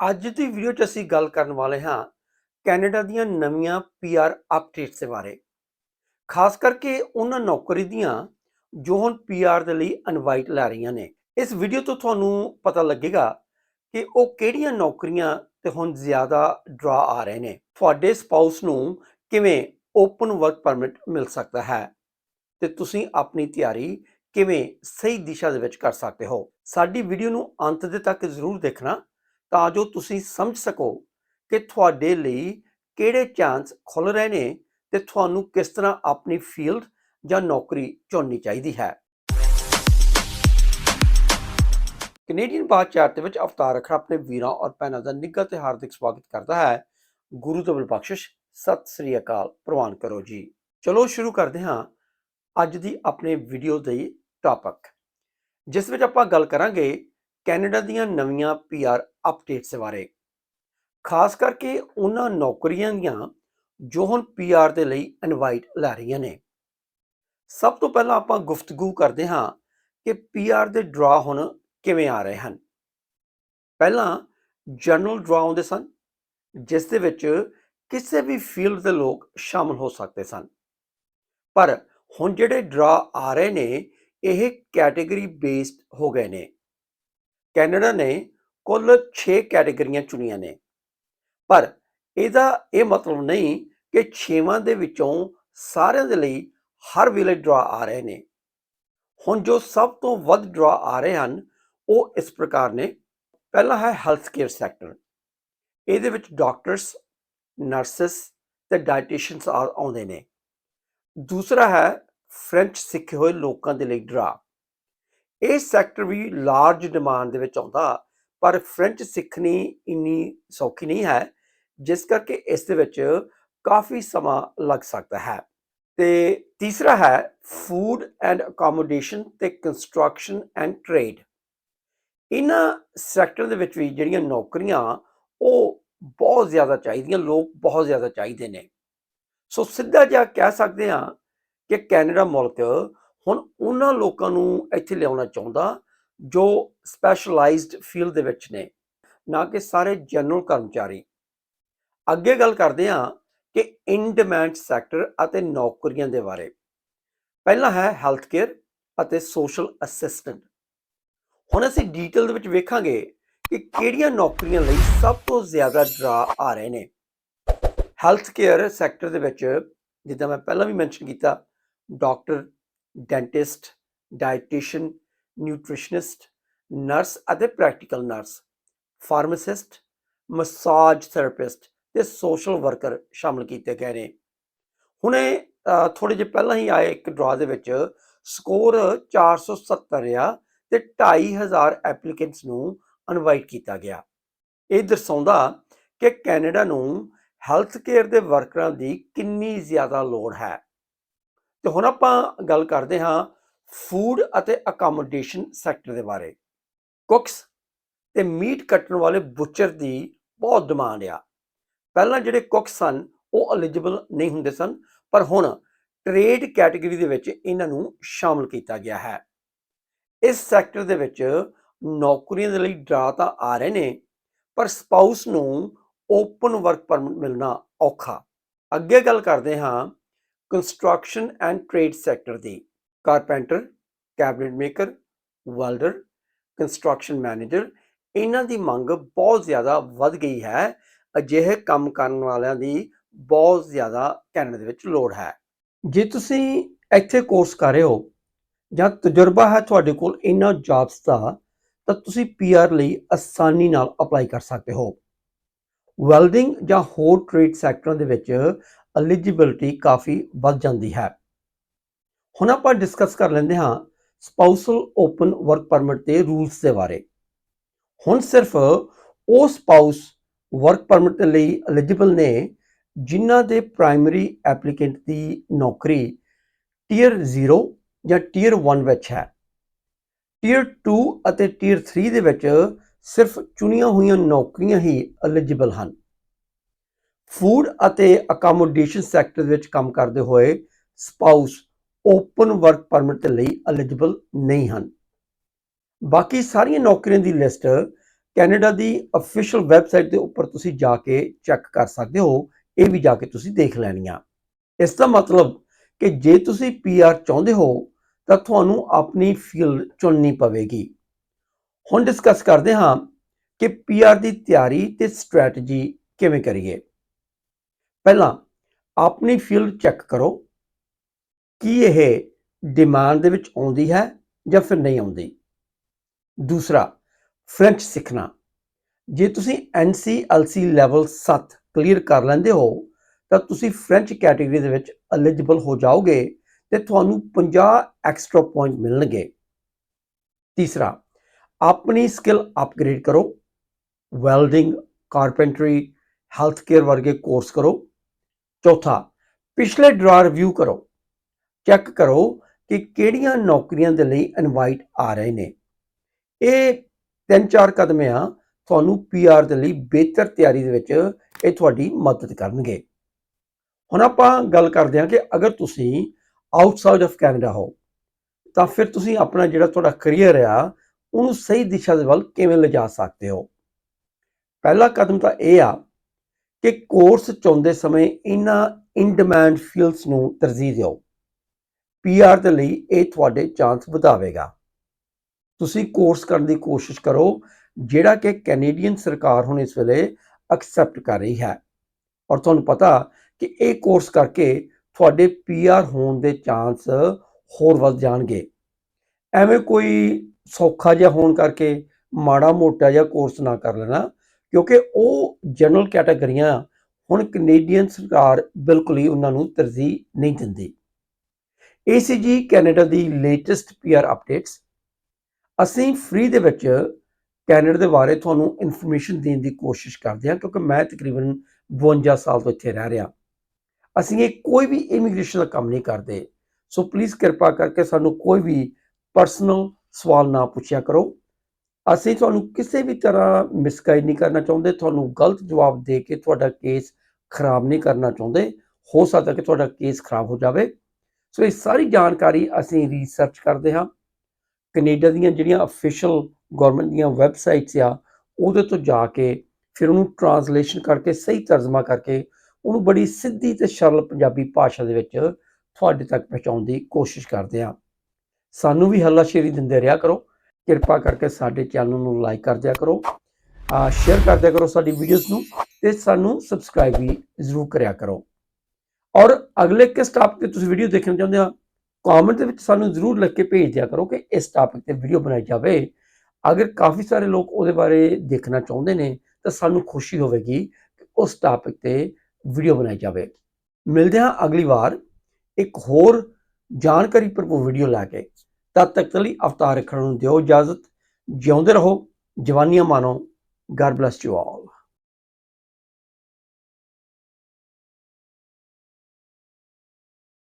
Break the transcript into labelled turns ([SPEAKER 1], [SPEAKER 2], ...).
[SPEAKER 1] ਅੱਜ ਦੀ ਵੀਡੀਓ 'ਚ ਅਸੀਂ ਗੱਲ ਕਰਨ ਵਾਲੇ ਹਾਂ ਕੈਨੇਡਾ ਦੀਆਂ ਨਵੀਆਂ ਪੀਆਰ ਅਪਡੇਟਸ ਦੇ ਬਾਰੇ। ਖਾਸ ਕਰਕੇ ਉਹਨਾਂ ਨੌਕਰੀ ਦੀਆਂ ਜੋ ਹੁਣ ਪੀਆਰ ਦੇ ਲਈ ਇਨਵਾਈਟ ਲੈ ਰਹੀਆਂ ਨੇ। ਇਸ ਵੀਡੀਓ ਤੋਂ ਤੁਹਾਨੂੰ ਪਤਾ ਲੱਗੇਗਾ ਕਿ ਉਹ ਕਿਹੜੀਆਂ ਨੌਕਰੀਆਂ ਤੇ ਹੁਣ ਜ਼ਿਆਦਾ ਡਰਾ ਆ ਰਹੇ ਨੇ। ਤੁਹਾਡੇ ਸਪਾਊਸ ਨੂੰ ਕਿਵੇਂ ਓਪਨ ਵਰਕ ਪਰਮਿਟ ਮਿਲ ਸਕਦਾ ਹੈ ਤੇ ਤੁਸੀਂ ਆਪਣੀ ਤਿਆਰੀ ਕਿਵੇਂ ਸਹੀ ਦਿਸ਼ਾ ਦੇ ਵਿੱਚ ਕਰ ਸਕਦੇ ਹੋ। ਸਾਡੀ ਵੀਡੀਓ ਨੂੰ ਅੰਤ ਦੇ ਤੱਕ ਜ਼ਰੂਰ ਦੇਖਣਾ ਤਾਂ ਜੋ ਤੁਸੀਂ ਸਮਝ ਸਕੋ ਕਿ ਤੁਹਾਡੇ ਲਈ ਕਿਹੜੇ ਚਾਂਸ ਖੁੱਲ ਰਹੇ ਨੇ ਤੇ ਤੁਹਾਨੂੰ ਕਿਸ ਤਰ੍ਹਾਂ ਆਪਣੀ ਫੀਲਡ ਜਾਂ ਨੌਕਰੀ ਚੁਣਨੀ ਚਾਹੀਦੀ ਹੈ। ਕੈਨੇਡੀਅਨ ਬਾਦਸ਼ਾਹ ਦੇ ਵਿੱਚ ਅਵਤਾਰ ਰੱਖਣਾ ਆਪਣੇ ਵੀਰਾਂ ਔਰ ਭੈਣਾਂ ਦਾ ਨਿੱਘਾ ਤੇ ਹਾਰਦਿਕ ਸਵਾਗਤ ਕਰਦਾ ਹੈ। ਗੁਰੂ ਦਬਲ ਬਖਸ਼ਿਸ਼, ਸਤਿ ਸ੍ਰੀ ਅਕਾਲ। ਪ੍ਰਵਾਨ ਕਰੋ ਜੀ। ਚਲੋ ਸ਼ੁਰੂ ਕਰਦੇ ਹਾਂ ਅੱਜ ਦੀ ਆਪਣੇ ਵੀਡੀਓ ਦੇ ਟਾਪਿਕ ਜਿਸ ਵਿੱਚ ਆਪਾਂ ਗੱਲ ਕਰਾਂਗੇ ਕੈਨੇਡਾ ਦੀਆਂ ਨਵੀਆਂ ਪੀਆਰ ਅਪਡੇਟਸ ਬਾਰੇ। ਖਾਸ ਕਰਕੇ ਉਹਨਾਂ ਨੌਕਰੀਆਂ ਦੀਆਂ ਜੋ ਹੁਣ ਪੀਆਰ ਦੇ ਲਈ ਇਨਵਾਈਟ ਲੈ ਰਹੀਆਂ ਨੇ। ਸਭ ਤੋਂ ਪਹਿਲਾਂ ਆਪਾਂ ਗੁਫ਼ਤਗੂ ਕਰਦੇ ਹਾਂ ਕਿ ਪੀਆਰ ਦੇ ਡਰਾ ਹੁਣ ਕਿਵੇਂ ਆ ਰਹੇ ਹਨ। ਪਹਿਲਾਂ ਜਨਰਲ ਡਰਾ ਆਉਂਦੇ ਸਨ, ਜਿਸ ਦੇ ਵਿੱਚ ਕਿਸੇ ਵੀ ਫੀਲਡ ਦੇ ਲੋਕ ਸ਼ਾਮਲ ਹੋ ਸਕਦੇ ਸਨ। ਪਰ ਹੁਣ ਜਿਹੜੇ ਡਰਾ ਆ ਰਹੇ ਨੇ, ਇਹ ਕੈਟਾਗਰੀ ਬੇਸਡ ਹੋ ਗਏ ਨੇ। ਕੈਨੇਡਾ ਨੇ ਕੁੱਲ 6 ਕੈਟਾਗਰੀਆਂ ਚੁਣੀਆਂ ਨੇ। ਪਰ ਇਹਦਾ ਇਹ ਮਤਲਬ ਨਹੀਂ ਕਿ 6ਵਾਂ ਦੇ ਵਿੱਚੋਂ ਸਾਰਿਆਂ ਦੇ ਲਈ ਹਰ ਵੇਲੇ ਡਰਾ ਆ ਰਹੇ ਨੇ। ਹੁਣ ਜੋ ਸਭ ਤੋਂ ਵੱਧ ਡਰਾ ਆ ਰਹੇ ਹਨ, ਉਹ ਇਸ ਪ੍ਰਕਾਰ ਨੇ। ਪਹਿਲਾ ਹੈ ਹੈਲਥ ਕੇਅਰ ਸੈਕਟਰ ਇਹਦੇ ਵਿੱਚ ਡਾਕਟਰਸ ਨਰਸਸ ਤੇ ਡਾਈਟੀਸ਼ੀਅਨਸ ਆਉਂਦੇ ਨੇ। ਦੂਸਰਾ ਹੈ ਫ੍ਰੈਂਚ ਸਿੱਖੇ ਹੋਏ ਲੋਕਾਂ ਦੇ ਲਈ ਡਰਾ। ਇਹ ਸੈਕਟਰ ਵੀ ਲਾਰਜ ਡਿਮਾਂਡ ਦੇ ਵਿੱਚ ਆਉਂਦਾ, ਪਰ ਫ੍ਰੈਂਚ ਸਿੱਖਣੀ ਇੰਨੀ ਸੌਖੀ ਨਹੀਂ ਹੈ, ਜਿਸ ਕਰਕੇ ਇਸ ਦੇ ਵਿੱਚ ਕਾਫੀ ਸਮਾਂ ਲੱਗ ਸਕਦਾ ਹੈ। ਤੇ ਤੀਸਰਾ ਹੈ ਫੂਡ ਐਂਡ ਅਕੋਮੋਡੇਸ਼ਨ ਤੇ ਕੰਸਟਰਕਸ਼ਨ ਐਂਡ ਟ੍ਰੇਡ ਇਹਨਾਂ ਸੈਕਟਰ ਦੇ ਵਿੱਚ ਵੀ ਜਿਹੜੀਆਂ ਨੌਕਰੀਆਂ, ਉਹ ਬਹੁਤ ਜ਼ਿਆਦਾ ਚਾਹੀਦੀਆਂ, ਲੋਕ ਬਹੁਤ ਜ਼ਿਆਦਾ ਚਾਹੀਦੇ ਨੇ। ਸੋ ਸਿੱਧਾ ਜਿਹਾ ਕਹਿ ਸਕਦੇ ਹਾਂ ਕਿ ਕੈਨੇਡਾ ਮੁਲਕ ਹੁਣ ਉਹਨਾਂ ਲੋਕਾਂ ਨੂੰ ਇੱਥੇ ਲਿਆਉਣਾ ਚਾਹੁੰਦਾ ਜੋ ਸਪੈਸ਼ਲਾਈਜ਼ਡ ਫੀਲਡ ਦੇ ਵਿੱਚ ਨੇ, ਨਾ ਕਿ ਸਾਰੇ ਜਨਰਲ ਕਰਮਚਾਰੀ। ਅੱਗੇ ਗੱਲ ਕਰਦੇ ਹਾਂ ਕਿ ਇਨ ਡਿਮਾਂਡ ਸੈਕਟਰ ਅਤੇ ਨੌਕਰੀਆਂ ਦੇ ਬਾਰੇ। ਪਹਿਲਾ ਹੈ ਹੈਲਥ ਕੇਅਰ ਅਤੇ ਸੋਸ਼ਲ ਅਸਿਸਟੈਂਟ ਹੁਣ ਅਸੀਂ ਡੀਟੇਲ ਦੇ ਵਿੱਚ ਵੇਖਾਂਗੇ ਕਿ ਕਿਹੜੀਆਂ ਨੌਕਰੀਆਂ ਲਈ ਸਭ ਤੋਂ ਜ਼ਿਆਦਾ ਡਰਾ ਆ ਰਹੇ ਨੇ। ਹੈਲਥ ਕੇਅਰ ਸੈਕਟਰ ਦੇ ਵਿੱਚ, ਜਿੱਦਾਂ ਮੈਂ ਪਹਿਲਾਂ ਵੀ ਮੈਂਸ਼ਨ ਕੀਤਾ doctor dentist dietitian nutritionist nurse ਅਤੇ practical nurse pharmacist massage therapist ਤੇ ਸੋਸ਼ਲ ਵਰਕਰ ਸ਼ਾਮਲ ਕੀਤੇ ਗਏ ਨੇ। ਹੁਣੇ ਥੋੜੇ ਜਿਹਾ ਪਹਿਲਾਂ ਹੀ ਆਏ ਇੱਕ ਡਰਾ ਦੇ ਵਿੱਚ ਸਕੋਰ 470 ਆ ਤੇ 2500 ਐਪਲੀਕੈਂਟਸ ਨੂੰ ਇਨਵਾਈਟ ਕੀਤਾ ਗਿਆ। ਇਹ ਦਰਸਾਉਂਦਾ ਕਿ ਕੈਨੇਡਾ ਨੂੰ ਹੈਲਥ ਕੇਅਰ ਦੇ ਵਰਕਰਾਂ ਦੀ ਕਿੰਨੀ ਜ਼ਿਆਦਾ ਲੋੜ ਹੈ। ਤੇ ਹੁਣ ਆਪਾਂ ਗੱਲ ਕਰਦੇ ਹਾਂ ਫੂਡ ਅਤੇ ਅਕਮੋਡੇਸ਼ਨ ਸੈਕਟਰ ਦੇ ਬਾਰੇ। ਕੁਕਸ ਤੇ ਮੀਟ ਕੱਟਣ ਵਾਲੇ ਬੁੱਚਰ ਦੀ ਬਹੁਤ ਡਿਮਾਂਡ ਆ। ਪਹਿਲਾਂ ਜਿਹੜੇ ਕੁੱਕ ਸਨ, ਉਹ ਐਲੀਜੀਬਲ ਨਹੀਂ ਹੁੰਦੇ ਸਨ, ਪਰ ਹੁਣ ਟ੍ਰੇਡ ਕੈਟਾਗਰੀ ਦੇ ਵਿੱਚ ਇਹਨਾਂ ਨੂੰ ਸ਼ਾਮਲ ਕੀਤਾ ਗਿਆ ਹੈ। ਇਸ ਸੈਕਟਰ ਦੇ ਵਿੱਚ ਨੌਕਰੀਆਂ ਦੇ ਲਈ ਡਰਾ ਤਾਂ ਆ ਰਹੇ ਨੇ, ਪਰ ਸਪਾਊਸ ਨੂੰ ਓਪਨ ਵਰਕ ਪਰਮਿਟ ਮਿਲਣਾ ਔਖਾ। ਅੱਗੇ ਗੱਲ ਕਰਦੇ ਹਾਂ construction and trade sector the. Carpenter, cabinet maker, welder, construction manager, ਇਹਨਾਂ ਦੀ ਮੰਗ ਬਹੁਤ ਜ਼ਿਆਦਾ ਵੱਧ ਗਈ ਹੈ। ਅਜਿਹੇ ਕੰਮ ਕਰਨ ਵਾਲਿਆਂ ਦੀ ਬਹੁਤ ਜ਼ਿਆਦਾ ਕੈਨੇਡਾ ਦੇ ਵਿੱਚ ਲੋੜ ਹੈ। ਜੇ ਤੁਸੀਂ ਇੱਥੇ ਕੋਰਸ ਕਰ ਰਹੇ ਹੋ ਜਾਂ ਤਜਰਬਾ ਹੈ ਤੁਹਾਡੇ ਕੋਲ ਇਹਨਾਂ ਜੌਬਸ ਦਾ, ਤਾਂ ਤੁਸੀਂ ਪੀਆਰ ਲਈ ਆਸਾਨੀ ਨਾਲ ਅਪਲਾਈ ਕਰ ਸਕਦੇ ਹੋ। ਵੈਲਡਿੰਗ ਜਾਂ ਹੋਰ ਟ੍ਰੇਡ ਸੈਕਟਰਾਂ ਦੇ ਵਿੱਚ ਐਲੀਜੀਬਿਲਟੀ ਕਾਫੀ ਵੱਧ ਜਾਂਦੀ ਹੈ। ਹੁਣ ਆਪਾਂ ਡਿਸਕਸ ਕਰ ਲੈਂਦੇ ਹਾਂ ਸਪਾਊਸਲ ਓਪਨ ਵਰਕ ਪਰਮਿਟ ਦੇ ਰੂਲਸ ਦੇ ਬਾਰੇ। ਹੁਣ ਸਿਰਫ ਉਹ ਸਪਾਊਸ ਵਰਕ ਪਰਮਿਟ ਦੇ ਲਈ ਐਲੀਜੀਬਲ ਨੇ ਜਿਨ੍ਹਾਂ ਦੇ ਪ੍ਰਾਇਮਰੀ ਐਪਲੀਕੈਂਟ ਦੀ ਨੌਕਰੀ ਟੀਅਰ 0 ਜਾਂ ਟੀਅਰ 1 ਵਿੱਚ ਹੈ। ਟੀਅਰ 2 ਅਤੇ ਟੀਅਰ 3 ਦੇ ਵਿੱਚ ਸਿਰਫ ਚੁਣੀਆਂ ਹੋਈਆਂ ਨੌਕਰੀਆਂ ਹੀ ਐਲੀਜੀਬਲ ਹਨ। ਫੂਡ ਅਤੇ ਅਕਮੋਡੇਸ਼ਨ ਸੈਕਟਰ ਵਿੱਚ ਕੰਮ ਕਰਦੇ ਹੋਏ ਸਪਾਊਸ ਓਪਨ ਵਰਕ ਪਰਮਿਟ ਦੇ ਲਈ ਐਲੀਜੀਬਲ ਨਹੀਂ ਹਨ। ਬਾਕੀ ਸਾਰੀਆਂ ਨੌਕਰੀਆਂ ਦੀ ਲਿਸਟ ਕੈਨੇਡਾ ਦੀ ਅਫੀਸ਼ੀਅਲ ਵੈਬਸਾਈਟ ਦੇ ਉੱਪਰ ਤੁਸੀਂ ਜਾ ਕੇ ਚੈੱਕ ਕਰ ਸਕਦੇ ਹੋ, ਇਹ ਵੀ ਜਾ ਕੇ ਤੁਸੀਂ ਦੇਖ ਲੈਣੀਆਂ। ਇਸ ਦਾ ਮਤਲਬ ਕਿ ਜੇ ਤੁਸੀਂ ਪੀਆਰ ਚਾਹੁੰਦੇ ਹੋ, ਤਾਂ ਤੁਹਾਨੂੰ ਆਪਣੀ ਫੀਲਡ ਚੁਣਨੀ ਪਵੇਗੀ। ਹੁਣ ਡਿਸਕਸ ਕਰਦੇ ਹਾਂ ਕਿ ਪੀਆਰ ਦੀ ਤਿਆਰੀ ਤੇ ਸਟ੍ਰੈਟਜੀ ਕਿਵੇਂ ਕਰੀਏ। ਪਹਿਲਾਂ ਆਪਣੀ ਫੀਲਡ ਚੈੱਕ ਕਰੋ ਕੀ ਇਹ ਡਿਮਾਂਡ ਦੇ ਵਿੱਚ ਆਉਂਦੀ ਹੈ ਜਾਂ ਫਿਰ ਨਹੀਂ ਆਉਂਦੀ। ਦੂਸਰਾ ਫ੍ਰੈਂਚ ਸਿੱਖਣਾ। ਜੇ ਤੁਸੀਂ NCLC ਲੈਵਲ 7 ਕਲੀਅਰ ਕਰ ਲੈਂਦੇ ਹੋ, ਤਾਂ ਤੁਸੀਂ ਫ੍ਰੈਂਚ ਕੈਟਾਗਰੀ ਦੇ ਵਿੱਚ ਐਲੀਜੀਬਲ ਹੋ ਜਾਓਗੇ ਤੇ ਤੁਹਾਨੂੰ 50 ਐਕਸਟਰਾ ਪੁਆਇੰਟ ਮਿਲਣਗੇ। ਤੀਸਰਾ, ਆਪਣੀ ਸਕਿੱਲ ਅਪਗ੍ਰੇਡ ਕਰੋ। ਵੈਲਡਿੰਗ ਕਾਰਪੈਂਟਰੀ ਹੈਲਥ ਕੇਅਰ ਵਰਗੇ ਕੋਰਸ ਕਰੋ। ਚੌਥਾ, ਪਿਛਲੇ ਡਰਾ ਰਿਵਿਊ ਕਰੋ। ਚੈੱਕ ਕਰੋ ਕਿ ਕਿਹੜੀਆਂ ਨੌਕਰੀਆਂ ਦੇ ਲਈ ਇਨਵਾਈਟ ਆ ਰਹੇ ਨੇ। ਇਹ ਤਿੰਨ ਚਾਰ ਕਦਮ ਆ, ਤੁਹਾਨੂੰ ਪੀਆਰ ਦੇ ਲਈ ਬਿਹਤਰ ਤਿਆਰੀ ਦੇ ਵਿੱਚ ਇਹ ਤੁਹਾਡੀ ਮਦਦ ਕਰਨਗੇ। ਹੁਣ ਆਪਾਂ ਗੱਲ ਕਰਦੇ ਹਾਂ ਕਿ ਅਗਰ ਤੁਸੀਂ ਆਊਟਸਾਈਡ ਆਫ ਕੈਨੇਡਾ ਹੋ, ਤਾਂ ਫਿਰ ਤੁਸੀਂ ਆਪਣਾ ਜਿਹੜਾ ਤੁਹਾਡਾ ਕੈਰੀਅਰ ਆ, ਉਹਨੂੰ ਸਹੀ ਦਿਸ਼ਾ ਦੇ ਵੱਲ ਕਿਵੇਂ ਲਿਜਾ ਸਕਦੇ ਹੋ? ਪਹਿਲਾ ਕਦਮ ਤਾਂ ਇਹ ਆ ਕਿ ਕੋਰਸ ਚੁਣਦੇ ਸਮੇਂ ਇਹਨਾਂ ਇਨ ਡਿਮਾਂਡ ਫੀਲਡਸ ਨੂੰ ਤਰਜੀਹ ਦਿਓ। ਪੀਆਰ ਦੇ ਲਈ ਇਹ ਤੁਹਾਡੇ ਚਾਂਸ ਵਧਾਵੇਗਾ। ਤੁਸੀਂ ਕੋਰਸ ਕਰਨ ਦੀ ਕੋਸ਼ਿਸ਼ ਕਰੋ, ਜਿਹੜਾ ਕਿ ਕੈਨੇਡੀਅਨ ਸਰਕਾਰ ਹੁਣ ਇਸ ਵੇਲੇ ਐਕਸੈਪਟ ਕਰ ਰਹੀ ਹੈ। ਔਰ ਤੁਹਾਨੂੰ ਪਤਾ ਕਿ ਇਹ ਕੋਰਸ ਕਰਕੇ ਤੁਹਾਡੇ ਪੀਆਰ ਹੋਣ ਦੇ ਚਾਂਸ ਹੋਰ ਵੱਧ ਜਾਣਗੇ। ਐਵੇਂ ਕੋਈ ਸੌਖਾ ਜਿਹਾ ਹੋਣ ਕਰਕੇ ਮਾੜਾ ਮੋਟਾ ਜਿਹਾ ਕੋਰਸ ਨਾ ਕਰ ਲੈਣਾ। ਕਿਉਂਕਿ ਉਹ ਜਨਰਲ ਕੈਟਾਗਰੀਆਂ ਹੁਣ ਕੈਨੇਡੀਅਨ ਸਰਕਾਰ ਬਿਲਕੁਲ ਹੀ ਉਹਨਾਂ ਨੂੰ ਤਰਜੀਹ ਨਹੀਂ ਦਿੰਦੀ। ਇਹ ਸੀ ਜੀ ਕੈਨੇਡਾ ਦੀ ਲੇਟੈਸਟ ਪੀਆਰ ਅਪਡੇਟਸ ਅਸੀਂ ਫ੍ਰੀ ਦੇ ਵਿੱਚ ਕੈਨੇਡਾ ਦੇ ਬਾਰੇ ਤੁਹਾਨੂੰ ਇਨਫੋਰਮੇਸ਼ਨ ਦੇਣ ਦੀ ਕੋਸ਼ਿਸ਼ ਕਰਦੇ ਹਾਂ, ਕਿਉਂਕਿ ਮੈਂ ਤਕਰੀਬਨ 52 ਸਾਲ ਤੋਂ ਇੱਥੇ ਰਹਿ ਰਿਹਾ। ਅਸੀਂ ਇਹ ਕੋਈ ਵੀ ਇਮੀਗ੍ਰੇਸ਼ਨ ਦਾ ਕੰਮ ਨਹੀਂ ਕਰਦੇ। ਸੋ ਪਲੀਜ਼ ਕਿਰਪਾ ਕਰਕੇ ਸਾਨੂੰ ਕੋਈ ਵੀ ਪਰਸਨਲ ਸਵਾਲ ਨਾ ਪੁੱਛਿਆ ਕਰੋ। ਅਸੀਂ ਤੁਹਾਨੂੰ ਕਿਸੇ ਵੀ ਤਰ੍ਹਾਂ ਮਿਸਗਾਈਡ ਨਹੀਂ ਕਰਨਾ ਚਾਹੁੰਦੇ, ਤੁਹਾਨੂੰ ਗਲਤ ਜਵਾਬ ਦੇ ਕੇ ਤੁਹਾਡਾ ਕੇਸ ਖਰਾਬ ਨਹੀਂ ਕਰਨਾ ਚਾਹੁੰਦੇ, ਹੋ ਸਕਦਾ ਕਿ ਤੁਹਾਡਾ ਕੇਸ ਖਰਾਬ ਹੋ ਜਾਵੇ। ਸੋ ਇਹ ਸਾਰੀ ਜਾਣਕਾਰੀ ਅਸੀਂ ਰਿਸਰਚ ਕਰਦੇ ਹਾਂ। ਕੈਨੇਡਾ ਦੀਆਂ ਜਿਹੜੀਆਂ ਅਫੀਸ਼ੀਅਲ ਗਵਰਨਮੈਂਟ ਦੀਆਂ ਵੈਬਸਾਈਟਸ ਆ, ਉਹਦੇ ਤੋਂ ਜਾ ਕੇ ਫਿਰ ਉਹਨੂੰ ਟਰਾਂਸਲੇਸ਼ਨ ਕਰਕੇ, ਸਹੀ ਤਰਜਮਾ ਕਰਕੇ, ਉਹਨੂੰ ਬੜੀ ਸਿੱਧੀ ਤੇ ਸਰਲ ਪੰਜਾਬੀ ਭਾਸ਼ਾ ਦੇ ਵਿੱਚ ਤੁਹਾਡੇ ਤੱਕ ਪਹੁੰਚਾਉਣ ਦੀ ਕੋਸ਼ਿਸ਼ ਕਰਦੇ ਹਾਂ। ਸਾਨੂੰ ਵੀ ਹੱਲਾਸ਼ੇਰੀ ਦਿੰਦੇ ਰਿਹਾ ਕਰੋ। ਕਿਰਪਾ ਕਰਕੇ ਸਾਡੇ ਚੈਨਲ ਨੂੰ ਲਾਈਕ ਕਰ ਦਿਆ ਕਰੋ ਸ਼ੇਅਰ ਕਰ ਦਿਆ ਕਰੋ ਸਾਡੀ ਵੀਡੀਓਜ਼ ਨੂੰ ਤੇ ਸਾਨੂੰ ਸਬਸਕ੍ਰਾਈਬ ਵੀ ਜ਼ਰੂਰ ਕਰਿਆ ਕਰੋ। ਔਰ ਅਗਲੇ ਕਿਸ ਟਾਪਿਕ ਤੇ ਤੁਸੀਂ ਵੀਡੀਓ ਦੇਖਣਾ ਚਾਹੁੰਦੇ ਹੋ ਕਮੈਂਟ ਦੇ ਵਿੱਚ ਸਾਨੂੰ ਜ਼ਰੂਰ ਲਿਖ ਕੇ ਭੇਜ ਦਿਆ ਕਰੋ ਕਿ ਇਸ ਟਾਪਿਕ ਤੇ ਵੀਡੀਓ ਬਣਾਈ ਜਾਵੇ। ਅਗਰ ਕਾਫੀ ਸਾਰੇ ਲੋਕ ਉਹਦੇ ਬਾਰੇ ਦੇਖਣਾ ਚਾਹੁੰਦੇ ਨੇ, ਤਾਂ ਸਾਨੂੰ ਖੁਸ਼ੀ ਹੋਵੇਗੀ ਕਿ ਉਸ ਟਾਪਿਕ ਤੇ ਵੀਡੀਓ ਬਣਾਈ ਜਾਵੇ। ਮਿਲਦੇ ਹਾਂ ਅਗਲੀ ਵਾਰ ਇੱਕ ਹੋਰ ਜਾਣਕਾਰੀ ਭਰਪੂਰ ਵੀਡੀਓ ਲੈ ਕੇ। ਤਦ ਤੱਕ ਲਈ ਅਵਤਾਰ ਰੱਖਣ ਨੂੰ ਦਿਓ ਇਜਾਜ਼ਤ। ਜਿਉਂਦੇ ਰਹੋ। ਜਵਾਨੀਆਂ ਮਾਣੋ। God bless you all